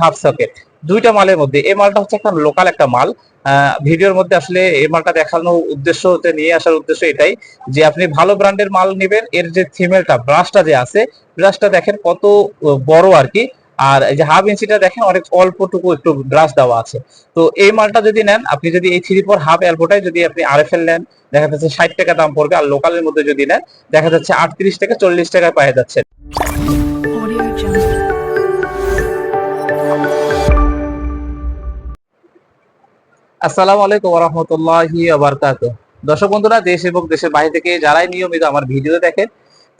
Half socket দুইটা মালের মধ্যে। এই মালটা হচ্ছে একটা লোকাল একটা মাল। ভিডিওর মধ্যে আসলে এই মালটা দেখানোর উদ্দেশ্য হতে নিয়ে আসার উদ্দেশ্য এটাই যে আপনি ভালো ব্র্যান্ডের মাল নেবেন। এর যে থিমেলটা ব্রাশটা যে আছে ব্রাশটা দেখেন কত বড় আর কি। আর এই যে হাফ ইঞ্চিটা দেখেন অনেক অল্পটুকু একটু ব্রাশ দেওয়া আছে। তো এই মালটা যদি নেন, আপনি যদি এই থ্রি ফোর হাফ অ্যালবোটাই যদি আপনি আরএফএল নেন, দেখা যাচ্ছে ষাট টাকা দাম পড়বে। আর লোকালের মধ্যে যদি নেন, দেখা যাচ্ছে আটত্রিশ টাকা চল্লিশ টাকায় পাওয়া যাচ্ছে। আসসালামু আলাইকুম রহমতুল্লাহি দর্শক বন্ধুরা, দেশ এবং দেশের বাইরে থেকে যারাই নিয়মিত আমার ভিডিও দেখেন,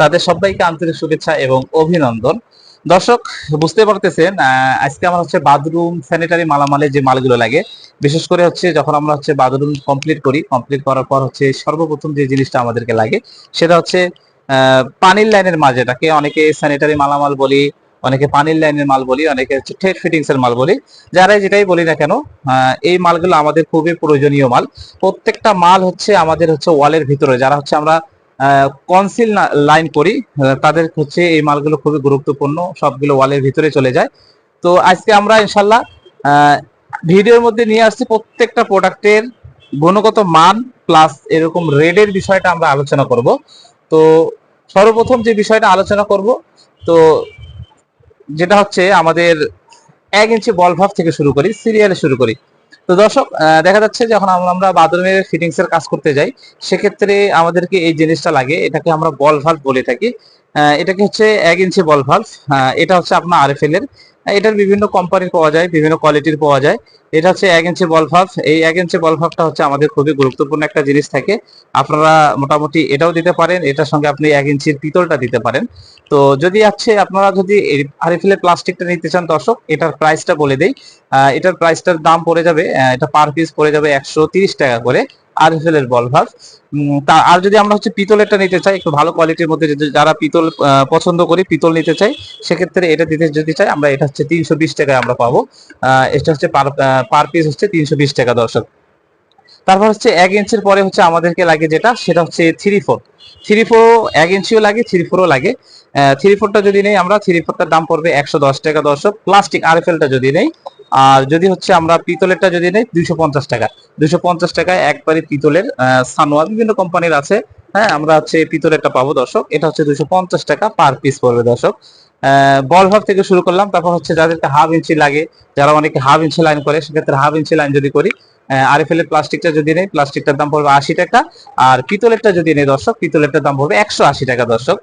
তাদের সবাইকে আন্তরিক শুভেচ্ছা এবং অভিনন্দন। দর্শক, বুঝতে পারতেছেন আজকে আমার হচ্ছে বাথরুম স্যানিটারি মালামালে যে মালগুলো লাগে, বিশেষ করে হচ্ছে যখন আমরা হচ্ছে বাথরুম কমপ্লিট করি কমপ্লিট করার পর হচ্ছে সর্বপ্রথম যে জিনিসটা আমাদেরকে লাগে, সেটা হচ্ছে পানির লাইনের মাল যেটাকে অনেকে স্যানিটারি মালামাল বলি অনেকে পানির লাইনের মাল বলি, অনেকে হচ্ছে ঠেট ফিটিংস এর মাল বলি। যারাই যেটাই বলি না কেন এই মালগুলো আমাদের খুবই প্রয়োজনীয় মাল। প্রত্যেকটা মাল হচ্ছে আমাদের হচ্ছে ওয়ালের ভিতরে। যারা হচ্ছে আমরা কনসিল লাইন করি তাদের হচ্ছে এই মালগুলো খুবই গুরুত্বপূর্ণ। সবগুলো ওয়ালের ভিতরে চলে যায়। তো আজকে আমরা ইনশাল্লাহ ভিডিওর মধ্যে নিয়ে আসছি প্রত্যেকটা প্রোডাক্টের গুণগত মান প্লাস এরকম রেডের বিষয়টা আমরা আলোচনা করব। তো সর্বপ্রথম যে বিষয়টা আলোচনা করব, তো যেটা হচ্ছে আমাদের এক ইঞ্চি বল ভাব থেকে শুরু করি সিরিয়ালে শুরু করি। তো দর্শক দেখা যাচ্ছে যখন আমরা বাথরুমের ফিটিংস এর কাজ করতে যাই, সেক্ষেত্রে আমাদেরকে এই জিনিসটা লাগে, এটাকে আমরা বল ভাল্ভ বলে থাকি। এটাকে হচ্ছে এক ইঞ্চি বল ভাল্ভ এটা হচ্ছে আপনার আরএফএল এর এটার বিভিন্ন কোম্পানির পাওয়া যায়, বিভিন্ন কোয়ালিটির পাওয়া যায়। এটা হচ্ছে এক ইঞ্চি বল এই এক ইঞ্চি বল হচ্ছে আমাদের খুবই গুরুত্বপূর্ণ একটা জিনিস থাকে। আপনারা মোটামুটি এটাও দিতে পারেন, এটার সঙ্গে আপনি এক ইঞ্চির পিতলটা দিতে পারেন। তো যদি আছে, আপনারা যদি আরএফএল এর প্লাস্টিকটা নিতে চান, দর্শক, এটার প্রাইসটা বলে দেই। এটার প্রাইসটার দাম পড়ে যাবে এটা পার পিস পড়ে যাবে একশো টাকা করে। আরএফএল এর বল তা, আর যদি আমরা হচ্ছে পিতলেরটা নিতে চাই, একটু ভালো কোয়ালিটির মধ্যে যদি যারা পিতল পছন্দ করি, পিতল নিতে চাই, সেক্ষেত্রে এটা দিতে যদি চাই, আমরা এটা হচ্ছে তিনশো বিশ টাকায় আমরা পাবো। এটা হচ্ছে পার পার পিস হচ্ছে তিনশো বিশ টাকা, দর্শক। তারপর হচ্ছে এক ইঞ্চির পরে হচ্ছে আমাদেরকে লাগে যেটা, সেটা হচ্ছে থ্রি ফোর থ্রি ফোর এক ইঞ্চিও লাগে থ্রি ফোরও লাগে। থ্রি ফোরটা যদি নেই আমরা থ্রি ফোরটার দাম পড়বে একশো দশ টাকা, দর্শক। প্লাস্টিক আরএফএলটা যদি নেই আর যদি হচ্ছে আমরা পিতলেরটা যদি নেই, দুইশো পঞ্চাশ টাকা। দুইশো পঞ্চাশ টাকায় একবারে পিতলের সানোয়া বিভিন্ন কোম্পানির আছে। হ্যাঁ আমরা হচ্ছে পিতলেরটা পাবো দর্শক। এটা হচ্ছে দুইশো পঞ্চাশ টাকা পার পিস পড়বে দর্শক। বল ভাব থেকে শুরু করলাম। তারপর হচ্ছে যাদেরকে হাফ ইঞ্চি লাগে, যারা অনেকে হাফ ইঞ্চি লাইন করে, সেক্ষেত্রে হাফ ইঞ্চি লাইন যদি করি আরএফএল এর প্লাস্টিকটা যদি নেই প্লাস্টিকটার দাম পড়বে আশি টাকা। আর পিতলেরটা যদি নেই দর্শক, পিতলেরটার দাম পড়বে একশো আশি টাকা দর্শক।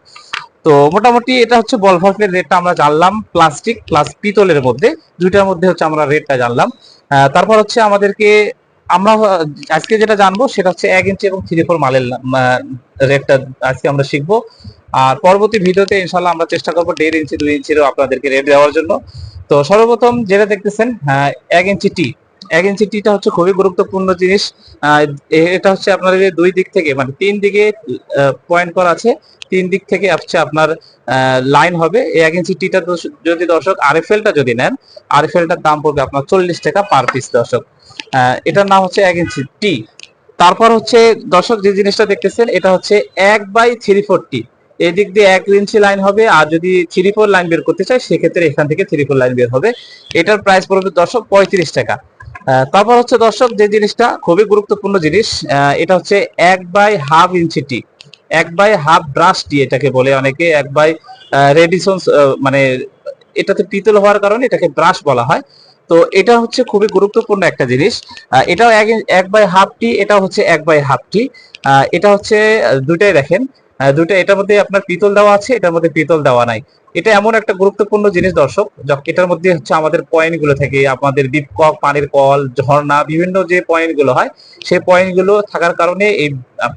তো মোটামুটি এটা হচ্ছে বল রেটটা আমরা জানলাম, প্লাস্টিক, প্লাস পিতলের মধ্যে। দুইটার মধ্যে হচ্ছে আমরা রেটটা জানলাম। তারপর হচ্ছে আমাদেরকে, আমরা আজকে যেটা জানব সেটা হচ্ছে এক ইঞ্চি এবং থ্রি ফোর মালের রেটটা আজকে আমরা শিখব। আর পরবর্তী ভিডিওতে ইনশাল্লাহ আমরা চেষ্টা করব দেড় ইঞ্চি দুই ইঞ্চিরও আপনাদেরকে রেট দেওয়ার জন্য। তো সর্বপ্রথম যেটা দেখতেছেন এক ইঞ্চি টি এক টিটা হচ্ছে খুবই গুরুত্বপূর্ণ জিনিস। এটা হচ্ছে আপনার দুই দিক থেকে মানে তিন দিকে পয়েন্ট করা আছে, তিন দিক থেকে হচ্ছে আপনার লাইন হবে। এই এক ইঞ্চি টিটা দর্শ- যদি দর্শক আরএফএলটা যদি নেন আরএফএলটার দাম পড়বে আপনার চল্লিশ টাকা পার পিস দর্শক। এটার নাম হচ্ছে এক টি তারপর হচ্ছে দর্শক যে জিনিসটা দেখতেছেন, এটা হচ্ছে এক বাই থ্রি ফোর টি এই দিক দিয়ে এক ইঞ্চি লাইন হবে, আর যদি থ্রি ফোর লাইন বের করতে চাই সেক্ষেত্রে এখান থেকে থ্রি ফোর লাইন বের হবে। এটার প্রাইস পড়বে দর্শক পঁয়ত্রিশ টাকা। তারপর হচ্ছে দর্শক, যে জিনিসটা খুবই গুরুত্বপূর্ণ জিনিস এটা হচ্ছে এক বাই হাফ ইঞ্চি টি, এক বাই হাফ ব্রাশ টি এটাকে বলে অনেকে, এক বাই রেডিসন মানে এটাতে পিতল হওয়ার কারণে এটাকে ব্রাশ বলা হয়। তো এটা হচ্ছে খুবই গুরুত্বপূর্ণ একটা জিনিস। এটাও এক এক বাই হাফ টি এটা হচ্ছে এক বাই হাফ টি। এটা হচ্ছে দুইটাই দেখেন। আহ, দুইটা এটার মধ্যে আপনার পিতল দেওয়া আছে এটার মধ্যে পিতল দেওয়া নাই। এটা এমন একটা গুরুত্বপূর্ণ জিনিস দর্শক এটার মধ্যে হচ্ছে আমাদের পয়েন্টগুলো থাকে আমাদের ডিপ কক পানির কল ঝর্ণা বিভিন্ন যে পয়েন্টগুলো হয় সেই পয়েন্টগুলো থাকার কারণে এই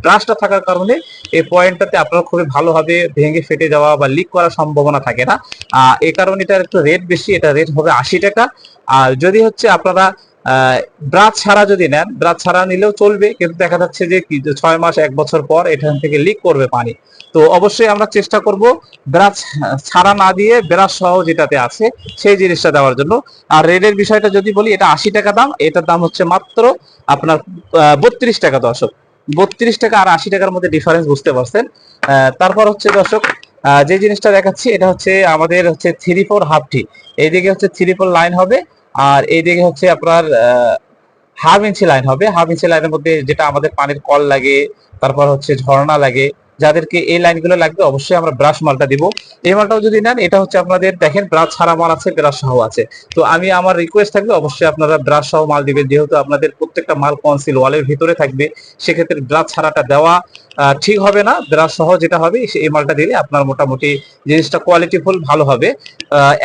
ব্রাশটা থাকার কারণে এই পয়েন্টটাতে আপনার খুবই ভালোভাবে ভেঙে ফেটে যাওয়া বা লিক করার সম্ভাবনা থাকে না। এই কারণে এটার একটু রেট বেশি এটা রেট হবে আশি টাকা। আর যদি হচ্ছে আপনারা ব্রাশ ছাড়া যদি নেন ব্রাশ ছাড়া নিলেও চলবে, কিন্তু দেখা যাচ্ছে যে ছয় মাস, এক বছর পর এখান থেকে লিক করবে পানি। তো অবশ্যই আমরা চেষ্টা করব ব্রাশ ছাড়া না দিয়ে ব্রাশ সহ যেটাতে আছে, সেই জিনিসটা দেওয়ার জন্য। আর রেডের বিষয়টা যদি বলি, এটা আশি টাকা দাম, এটার দাম হচ্ছে মাত্র আপনার বত্রিশ টাকা দর্শক বত্রিশ টাকা আর আশি টাকার মধ্যে ডিফারেন্স বুঝতে পারছেন। তারপর হচ্ছে দর্শক যে জিনিসটা দেখাচ্ছি, এটা হচ্ছে আমাদের হচ্ছে থ্রি ফোর হাফটি এইদিকে হচ্ছে থ্রি ফোর লাইন হবে। আর এইদিকে হচ্ছে আপনার হাফ ইঞ্চি লাইন হবে। হাফ ইঞ্চি লাইনের মধ্যে যেটা আমাদের পানির কল লাগে, তারপর হচ্ছে ঝর্ণা লাগে যাদেরকে এই লাইনগুলো লাগবে, অবশ্যই আমরা ব্রাশ মালটা দিব। এই মালটাও যদি নেন, এটা হচ্ছে আপনাদের, দেখেন ব্রাশ ছাড়া মাল আছে ব্রাশ সহ আছে। তো আমি, আমার রিকোয়েস্ট থাকবে, অবশ্যই আপনারা ব্রাশ সহ মাল দিবেন। যেহেতু আপনাদের প্রত্যেকটা মাল কনসিল ওয়ালের ভিতরে থাকবে, সেক্ষেত্রে ব্রাশ ছাড়াটা দেওয়া ঠিক হবে না। ব্রাশ সহ যেটা হবে এই মালটা দিলে আপনার মোটামুটি জিনিসটা কোয়ালিটিফুল ভালো হবে।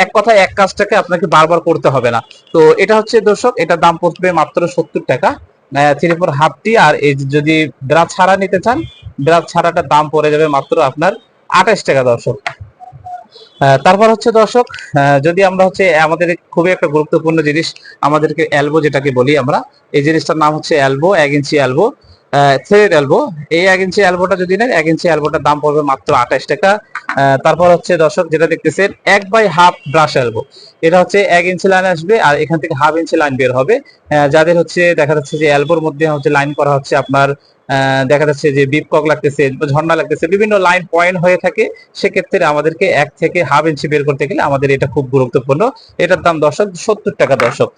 এক কথায় এক কাজটাকে আপনাকে বারবার করতে হবে না। তো এটা হচ্ছে দর্শক এটার দাম পড়বে মাত্র সত্তর টাকা। থ্রি ফোর হাফটি আর এই যদি ব্রাশ ছাড়া নিতে চান ব্রাশ ছাড়াটার দাম পড়ে যাবে মাত্র আপনার আঠাশ টাকা, দর্শক। তারপর হচ্ছে দর্শক যদি আমরা হচ্ছে, আমাদের খুবই একটা গুরুত্বপূর্ণ জিনিস, আমাদেরকে এলবো যেটাকে বলি আমরা, এই জিনিসটার নাম হচ্ছে এলবো এক ইঞ্চি এলবো থ্রেড এলবো এই এক ইঞ্চি এলবোটা যদি নেন, এক ইঞ্চি এলবোটার দাম পড়বে মাত্র আঠাশ টাকা। তারপর হচ্ছে দর্শক যেটা দেখতেছেন, এক বাই হাফ ব্রাশ এলবো। এটা হচ্ছে এক ইঞ্চি লাইন আসবে আর এখান থেকে হাফ ইঞ্চি লাইন বের হবে। যাদের হচ্ছে দেখা যাচ্ছে যে এলবোর মধ্যে হচ্ছে লাইন করা হচ্ছে আপনার দেখা যাচ্ছে যে বিপ কক লাগতেছে ঝর্ণা লাগতেছে, বিভিন্ন লাইন পয়েন্ট হয়ে থাকে, সেক্ষেত্রে আমাদেরকে এক থেকে হাফ ইঞ্চি বের করতে গেলে আমাদের এটা খুব গুরুত্বপূর্ণ। এটার দাম দর্শক সত্তর টাকা দর্শক।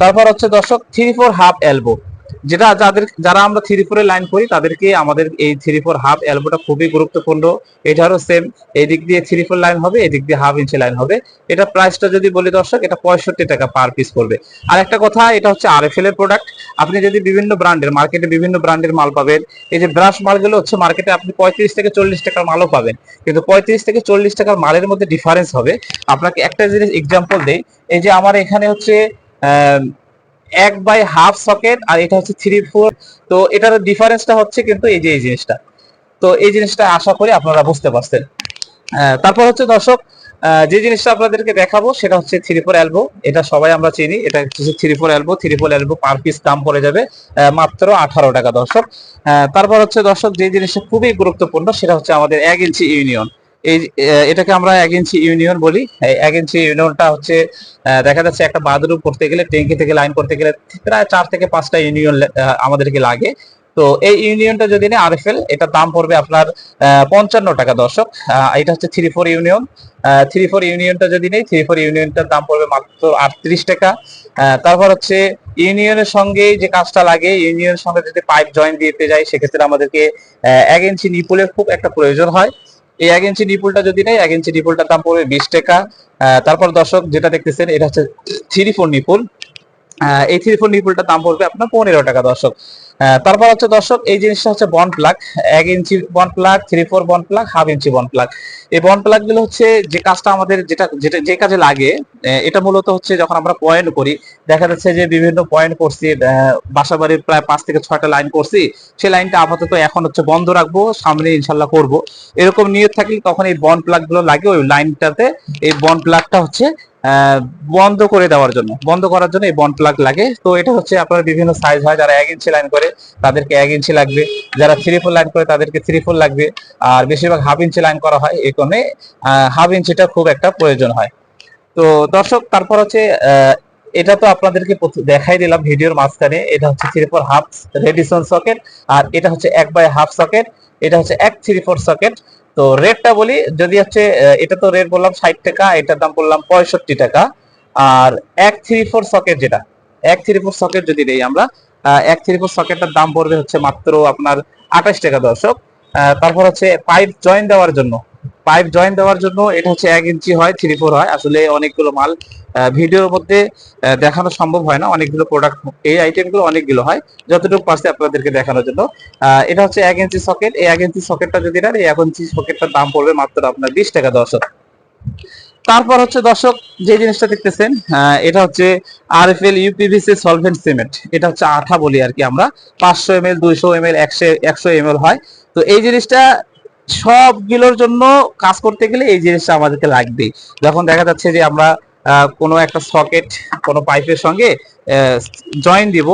তারপর হচ্ছে দর্শক থ্রি ফোর হাফ এলবো যেটা যাদের যারা আমরা থ্রি ফোর লাইন করি, তাদেরকে আমাদের এই থ্রি ফোর হাফ এলবোটা খুবই গুরুত্বপূর্ণ। এটারও সেম এই দিক দিয়ে থ্রি ফোর লাইন হবে এদিক দিয়ে হাফ ইঞ্চি লাইন হবে। এটা প্রাইসটা যদি বলি দর্শক, এটা পঁয়ষট্টি টাকা পার পিস পড়বে। আর একটা কথা, এটা হচ্ছে আরএফএল এর প্রোডাক্ট আপনি যদি বিভিন্ন ব্র্যান্ডের মার্কেটে বিভিন্ন ব্র্যান্ডের মাল পাবেন, এই যে ব্রাশ মালগুলো হচ্ছে মার্কেটে আপনি পঁয়ত্রিশ থেকে চল্লিশ টাকার মালও পাবেন। কিন্তু পঁয়ত্রিশ থেকে চল্লিশ টাকার মালের মধ্যে ডিফারেন্স হবে। আপনাকে একটা জিনিস এক্সাম্পল দেই, এই যে আমার এখানে হচ্ছে এক বাই হাফ সকেট আর এটা হচ্ছে থ্রি ফোর তো এটার ডিফারেন্সটা হচ্ছে কিন্তু এই যে, এই জিনিসটা। তো এই জিনিসটা আশা করি আপনারা বুঝতে পারছেন। তারপর হচ্ছে দর্শক যে জিনিসটা আপনাদেরকে দেখাবো সেটা হচ্ছে থ্রি ফোর অ্যালবো এটা সবাই আমরা চিনি। এটা হচ্ছে three four elbow three four elbow per piece দাম পড়ে যাবে মাত্র আঠারো টাকা দর্শক। তারপর হচ্ছে দর্শক, যে জিনিসটা খুবই গুরুত্বপূর্ণ সেটা হচ্ছে আমাদের এক ইঞ্চি ইউনিয়ন এই এটাকে আমরা এক ইঞ্চি ইউনিয়ন বলি। এক ইঞ্চি ইউনিয়নটা হচ্ছে দেখা যাচ্ছে একটা বাথরুম করতে গেলে, ট্যাঙ্কি থেকে লাইন করতে গেলে প্রায় চার থেকে পাঁচটা ইউনিয়ন আমাদেরকে লাগে। তো এই ইউনিয়নটা যদি নেই আরএফএল, এটার দাম পড়বে আপনার পঞ্চান্ন টাকা দর্শক। এটা হচ্ছে three four union. Three four ইউনিয়নটা যদি নেই থ্রি ফোর ইউনিয়নটার দাম পড়বে মাত্র আটত্রিশ টাকা। তারপর হচ্ছে ইউনিয়নের সঙ্গে যে কাজটা লাগে, ইউনিয়নের সঙ্গে যদি পাইপ জয়েন দিতে যাই, সেক্ষেত্রে আমাদেরকে এক ইঞ্চি নিপুলের খুব একটা প্রয়োজন হয়। এই এক ইঞ্চি নিপুলটা যদি নেই এক ইঞ্চি নিপুলটার দাম পড়বে বিশ টাকা। তারপর দর্শক যেটা দেখতেছেন, এটা হচ্ছে থ্রি ফোর নিপুল। এই থ্রি ফোর নিপুলটার দাম পড়বে আপনার পনেরো টাকা, দর্শক। তারপর হচ্ছে দর্শক, এই জিনিসটা হচ্ছে বন প্লাগ এক inch bend plug three four bend plug half inch bend plug এই বন প্লাগগুলো হচ্ছে যে কাজটা আমাদের যেটা যেটা, যে কাজে লাগে এটা মূলত হচ্ছে যখন আমরা পয়েন্ট করি, দেখা যাচ্ছে যে বিভিন্ন পয়েন্ট করছি বাসা বাড়ির প্রায় পাঁচ থেকে ছয়টা লাইন করছি, সেই লাইনটা আপাতত এখন হচ্ছে বন্ধ রাখব, সামনে ইনশাল্লাহ করব। এরকম নিয়ত থাকলে তখন এই বন প্লাগগুলো লাগে, ওই লাইনটাতে এই বন প্লাগটা হচ্ছে বন্ধ করে দেওয়ার জন্য। বন্ধ করার জন্য এই বন প্লাগ লাগে। তো এটা হচ্ছে আপনার বিভিন্ন সাইজ হয়, যারা এক ইঞ্চি লাইন করে, তাদেরকে এক ইঞ্চি লাগবে। যারা থ্রি ফোর লাইন করে, তাদেরকে থ্রি ফোর লাগবে। আর বেশিরভাগ হাফ ইঞ্চি লাইন করা হয়, এই কারণে হাফ ইঞ্চিটা খুব একটা প্রয়োজন হয়। তো দর্শক, তারপর হচ্ছে এটা তো আপনাদেরকে দেখাই দিলাম ভিডিওর মাঝখানে। এটা হচ্ছে three four half reducing socket আর এটা হচ্ছে এক বাই হাফ সকেট এটা হচ্ছে এক থ্রি ফোর সকেট তো রেটটা বলি, যদি হচ্ছে এটা তো রেট বললাম ষাট টাকা, এটার দাম বললাম পঁয়ষট্টি টাকা। আর এক থ্রি ফোর সকেট যেটা, এক থ্রি ফোর সকেট যদি দেই আমরা এক থ্রি ফোর সকেটটার দাম পড়বে হচ্ছে মাত্র আপনার আঠাশ টাকা দর্শক। তারপর হচ্ছে পাইপ জয়েন দেওয়ার জন্য পাইপ জয়েন দেওয়ার জন্য এটা হচ্ছে এক ইঞ্চি হয় থ্রি ফোর হয়। আসলে অনেকগুলো মাল ভিডিওর মধ্যে দেখানো সম্ভব হয় না। অনেকগুলো প্রোডাক্ট এই আইটেমগুলো অনেকগুলো হয়। যতটুকু পারছে আপনাদেরকে দেখানোর জন্য। এটা হচ্ছে এক ইঞ্চি সকেট এই এক ইঞ্চি সকেটটা যদি নেন, এই এক ইঞ্চি সকেটটার দাম পড়বে মাত্র আপনার বিশ টাকা দর্শক। তারপর হচ্ছে দর্শক, যে জিনিসটা দেখতেছেন এটা হচ্ছে R F RFL UPVC solvent cement এটা হচ্ছে আঠা বলি আর কি আমরা। পাঁচশো এম এল, দুইশো এম এল, একশো একশো এম এল হয়। তো এই জিনিসটা সবগুলোর জন্য কাজ করতে গেলে এই জিনিসটা আমাদেরকে লাগবেই। যখন দেখা যাচ্ছে যে আমরা কোনো একটা সকেট, কোনো পাইপের সঙ্গে জয়েন দিব,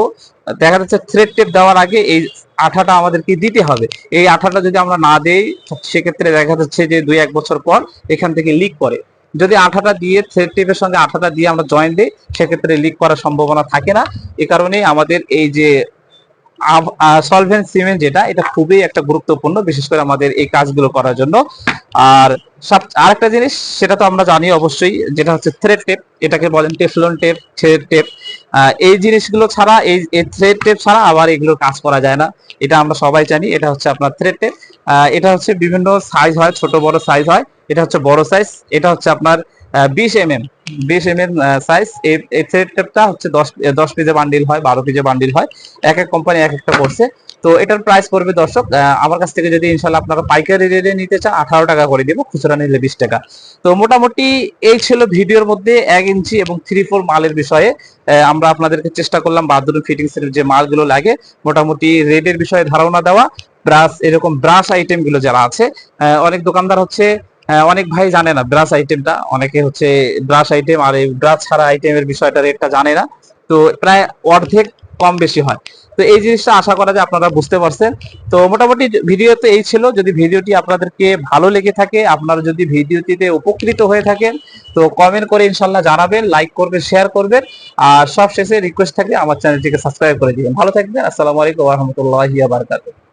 দেখা যাচ্ছে থ্রেড টেপ দেওয়ার আগে এই আঠাটা আমাদেরকে দিতে হবে। এই আঠাটা যদি আমরা না দেই, সেক্ষেত্রে দেখা যাচ্ছে যে দুই, এক বছর পর এখান থেকে লিক করে। যদি আঠাটা দিয়ে থ্রেড টেপের সঙ্গে আঠাটা দিয়ে আমরা জয়েন দিই, সেক্ষেত্রে লিক করার সম্ভাবনা থাকে না। এ কারণেই আমাদের এই যে সলভেন্ট সিমেন্ট যেটা, এটা খুবই একটা গুরুত্বপূর্ণ, বিশেষ করে আমাদের এই কাজগুলো করার জন্য। আর সব আরেকটা জিনিস, সেটা তো আমরা জানি অবশ্যই, যেটা হচ্ছে থ্রেড টেপ এটাকে বলেন টেফলন টেপ থ্রেড টেপ এই জিনিসগুলো ছাড়া, এই থ্রেড টেপ ছাড়া আবার এগুলোর কাজ করা যায় না। এটা আমরা সবাই জানি, এটা হচ্ছে আপনার থ্রেড টেপ এটা হচ্ছে বিভিন্ন সাইজ হয়, ছোট, বড় সাইজ হয়। এটা হচ্ছে বড় সাইজ এটা হচ্ছে আপনার বিশ এম এম বিশ এম এম সাইজ এই হচ্ছে দশ দশ পিজে বান্ডিল হয়, বারো পিজে বান্ডিল হয়। এক এক কোম্পানি এক একটা করছে। তো এটার প্রাইস পড়বে দর্শক আমার কাছ থেকে যদি ইনশাল্লাহ আপনারা পাইকারি রেটে নিতে চান, আঠারো টাকা করে দিব, খুচরা নিলে বিশ টাকা। তো মোটামুটি এই ছিল ভিডিওর মধ্যে এক ইঞ্চি এবং থ্রি ফোর মালের বিষয়ে। আমরা আপনাদেরকে চেষ্টা করলাম বাথরুম ফিটিংস এর যে মালগুলো লাগে, মোটামুটি রেটের বিষয়ে ধারণা দেওয়া ব্রাশ এরকম ব্রাশ আইটেমগুলো যারা আছে অনেক দোকানদার হচ্ছে অনেক ভাই জানে না ব্রাশ আইটেমটা অনেকে হচ্ছে ব্রাশ আইটেম আর এই ব্রাশ ছাড়া আইটেমের বিষয়টা রেটটা জানে না। তো প্রায় অর্ধেক কম বেশি হয়। তো এই জিনিসটা আশা করা যায় আপনারা বুঝতে পারছেন। তো মোটামুটি ভিডিও তো এই ছিল। যদি ভিডিওটি আপনাদেরকে ভালো লেগে থাকে, আপনারা যদি ভিডিওটিতে উপকৃত হয়ে থাকেন, তো কমেন্ট করে ইনশাল্লাহ জানাবেন লাইক করবেন শেয়ার করবেন। আর সব শেষে রিকোয়েস্ট থাকলে আমার চ্যানেলটিকে সাবস্ক্রাইব করে দিবেন। ভালো থাকবেন। আসসালামু আলাইকুম রহমতুল্লাহ বারকাতুহ।